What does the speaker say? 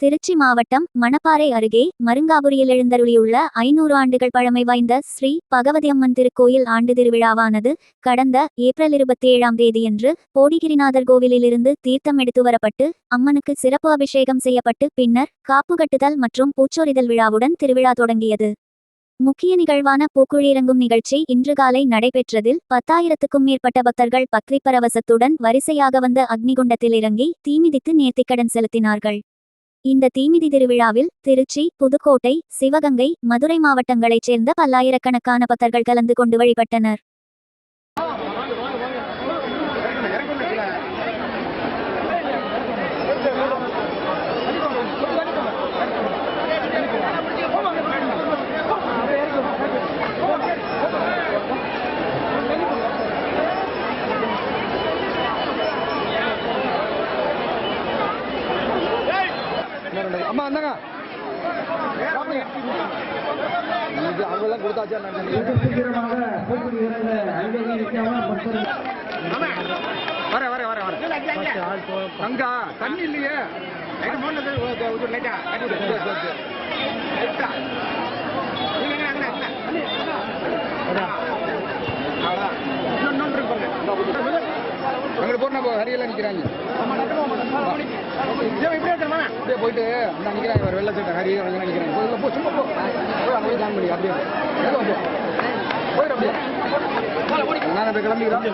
திருச்சி மாவட்டம் மணப்பாறை அருகே மருங்காபுரியில் எழுந்தருளியுள்ள ஐநூறு ஆண்டுகள் பழமை வாய்ந்த ஸ்ரீ பகவதியம்மன் திருக்கோயில் ஆண்டு திருவிழாவானது கடந்த ஏப்ரல் இருபத்தி ஏழாம் தேதியன்று போடிகிரிநாதர் கோவிலிலிருந்து தீர்த்தம் எடுத்து வரப்பட்டு அம்மனுக்கு சிறப்பு அபிஷேகம் செய்யப்பட்டு பின்னர் காப்பு கட்டுதல் மற்றும் பூச்சொரிதல் விழாவுடன் திருவிழா தொடங்கியது. முக்கிய நிகழ்வான பூக்குழியிறங்கும் நிகழ்ச்சி இன்று காலை நடைபெற்றதில் பத்தாயிரத்துக்கும் மேற்பட்ட பக்தர்கள் பக்ரி பரவசத்துடன் வரிசையாக வந்த அக்னிகுண்டத்தில் இறங்கி தீமிதித்து நேர்த்திக்கடன் செலுத்தினார்கள். இந்த தீமிதி திருவிழாவில் திருச்சி புதுக்கோட்டை சிவகங்கை மதுரை மாவட்டங்களைச் சேர்ந்த பல்லாயிரக்கணக்கான பக்தர்கள் கலந்து கொண்டு வழிபட்டனர். அம்மா அந்தாங்க. இது அவங்கெல்லாம் கொடுத்தாச்சா வர வர வர வர. தங்கா தண்ணி இல்லையே. அங்கிட்டு போனா ஹரியெல்லாம் நிக்கிறாங்க. அப்படியே போயிட்டு அந்த நிக்கிறாங்க ஒரு வெள்ள சட்டை நிக்கிறாங்க. போய் உள்ள போ சும்மா போ. போய் அங்கே ஜாயின் பண்ணி அப்படியே. எல்லாம் போ. போயிடு அப்படியே. நான் இப்போ கிளம்பிக்கிறோம்